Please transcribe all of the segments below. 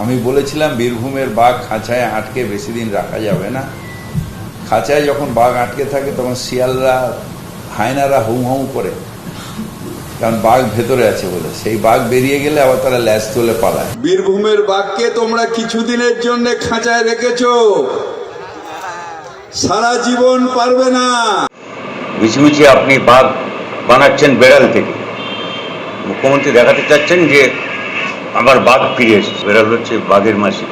আমি বলেছিলাম বীরভূমের বাঘ খাঁচায় আটকে বেশি দিন রাখা যাবে না। খাঁচায় যখন বাঘ আটকে থাকে তখন শিয়ালরা হায়নারা হুম হুম করে। কারণ বাঘ ভেতরে আছে বলে। সেই বাঘ বেরিয়ে গেলে আবার তারা ল্যাস তুলে পালায়। বীরভূমের বাঘকে তোমরা কিছুদিনের জন্য খাঁচায় রেখেছ। সারা জীবন পারবে না। মিছিমিছি আপনি বাঘ বানাচ্ছেন বেড়াল থেকে। মুখ্যমন্ত্রী দেখাতে চাচ্ছেন যে আবার বাঘ ফিরে এসেছে। বেড়াল হচ্ছে বাঘের মাসি।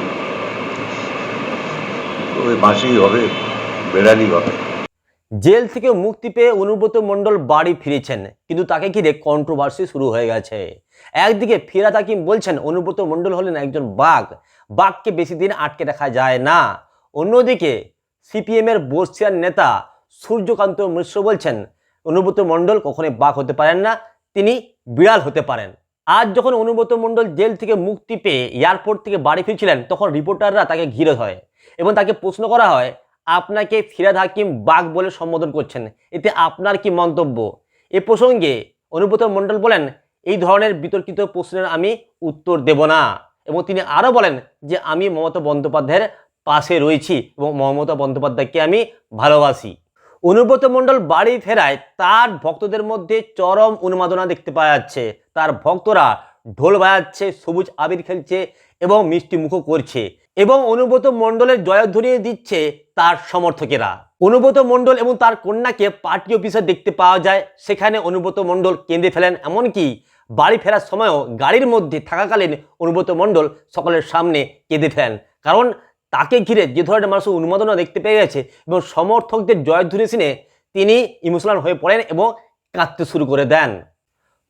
ওই মাসি হবে বেড়ালই হবে। জেল থেকে মুক্তি পেয়ে অনুব্রত মণ্ডল বাড়ি ফিরেছেন। কিন্তু তাকে ঘিরে কন্ট্রোভার্সি শুরু হয়ে গেছে। একদিকে ফিরাদ হাকিম বলছেন, অনুব্রত মণ্ডল হলেন একজন বাঘ। বাঘকে বেশি দিন আটকে রাখা যায় না। অন্যদিকে সিপিএমের বর্ষিয়ার নেতা সূর্যকান্ত মিশ্র বলছেন, অনুব্রত মণ্ডল কখনোই বাঘ হতে পারেন না, তিনি বিড়াল হতে পারেন। আজ যখন অনুব্রত মণ্ডল জেল থেকে মুক্তি পেয়ে এয়ারপোর্ট থেকে বাড়ি ফিরছিলেন, তখন রিপোর্টাররা তাকে ঘিরে হয় এবং তাকে প্রশ্ন করা হয়, আপনাকে ফিরাদ হাকিম বাঘ বলে সম্বোধন করছেন, এতে আপনার কি মন্তব্য? এ প্রসঙ্গে অনুব্রত মণ্ডল বলেন, এই ধরনের বিতর্কিত প্রশ্নের আমি উত্তর দেব না। এবং তিনি আরও বলেন যে, আমি মমতা বন্দ্যোপাধ্যায়ের পাশে রয়েছি এবং মমতা বন্দ্যোপাধ্যায়কে আমি ভালোবাসি। অনুব্রত মণ্ডল বাড়ি ফেরায়, তার ভক্তদের মধ্যে চরম উন্মাদনা দেখতে পাওয়া যাচ্ছে। তার ভক্তরা ঢোল বাজাচ্ছে, সবুজ আবির খেলছে এবং মিষ্টি মুখও করছে এবং অনুব্রত মণ্ডলের জয়ধ্বনি দিচ্ছে তার সমর্থকেরা। অনুব্রত মণ্ডল এবং তার কন্যাকে পার্টি অফিসে দেখতে পাওয়া যায়। সেখানে অনুব্রত মণ্ডল কেঁদে ফেলেন, এমনকি বাড়ি ফেরার সময়ও গাড়ির মধ্যে থাকাকালীন অনুব্রত মণ্ডল সকলের সামনে কেঁদে ফেলেন। কারণ তাকে ঘিরে যে ধরনের মানুষ উন্মাদনা দেখতে পেয়ে গেছে এবং সমর্থকদের জয়ধ্বনি শুনে তিনি ইমোশনাল হয়ে পড়েন এবং কাঁদতে শুরু করে দেন।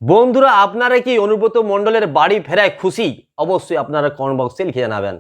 বন্ধুরা, আপনারা কি অনুব্রত মণ্ডলের বাড়ি ফেরায় খুশি? অবশ্যই আপনারা কমেন্ট বক্সে লিখে জানাবেন।